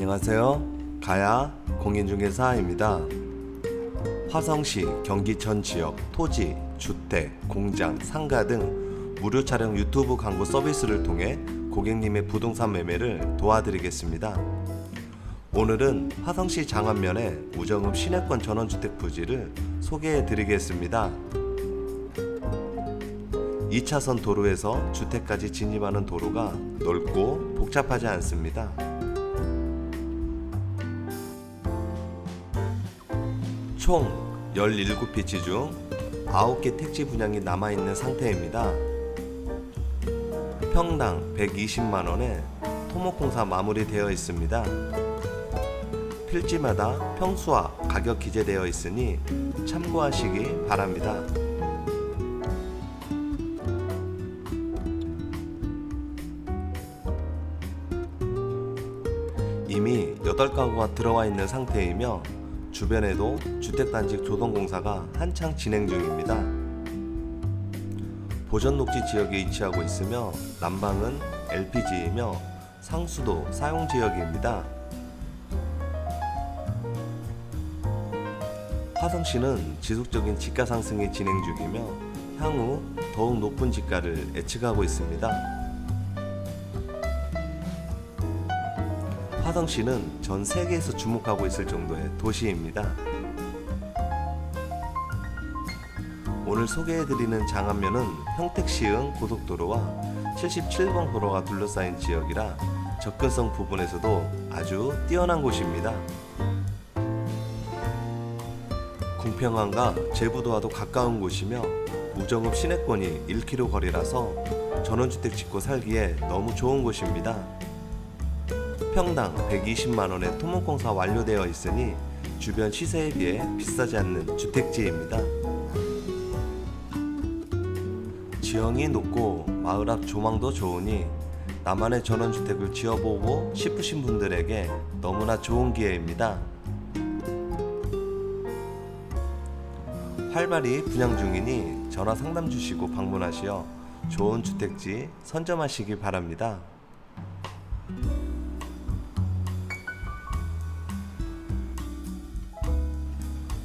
안녕하세요. 가야 공인중개사입니다. 화성시 경기천 지역 토지, 주택, 공장, 상가 등 무료 촬영 유튜브 광고 서비스를 통해 고객님의 부동산 매매를 도와드리겠습니다. 오늘은 화성시 장안면의 우정읍 시내권 전원주택 부지를 소개해 드리겠습니다. 2차선 도로에서 주택까지 진입하는 도로가 넓고 복잡하지 않습니다. 총 17피치 중 9개 택지 분양이 남아있는 상태입니다. 평당 120만원에 토목공사 마무리되어 있습니다. 필지마다 평수와 가격 기재되어 있으니 참고하시기 바랍니다. 이미 8가구가 들어와 있는 상태이며 주변에도 주택단지 조성공사가 한창 진행 중입니다. 보전녹지 지역에 위치하고 있으며 난방은 LPG이며 상수도 사용 지역입니다. 화성시는 지속적인 지가 상승이 진행 중이며 향후 더욱 높은 지가를 예측하고 있습니다. 화성시는 전 세계에서 주목하고 있을 정도의 도시입니다. 오늘 소개해드리는 장안면은 평택시흥 고속도로와 77번 도로가 둘러싸인 지역이라 접근성 부분에서도 아주 뛰어난 곳입니다. 궁평항과 제부도와도 가까운 곳이며 우정읍 시내권이 1km 거리라서 전원주택 짓고 살기에 너무 좋은 곳입니다. 평당 120만 원의 토목공사 완료되어 있으니 주변 시세에 비해 비싸지 않는 주택지입니다. 지형이 높고 마을 앞 조망도 좋으니 나만의 전원주택을 지어보고 싶으신 분들에게 너무나 좋은 기회입니다. 활발히 분양 중이니 전화 상담 주시고 방문하시어 좋은 주택지 선점하시기 바랍니다.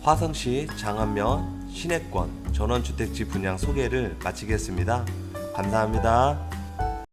화성시 장안면 시내권 전원주택지 분양 소개를 마치겠습니다. 감사합니다.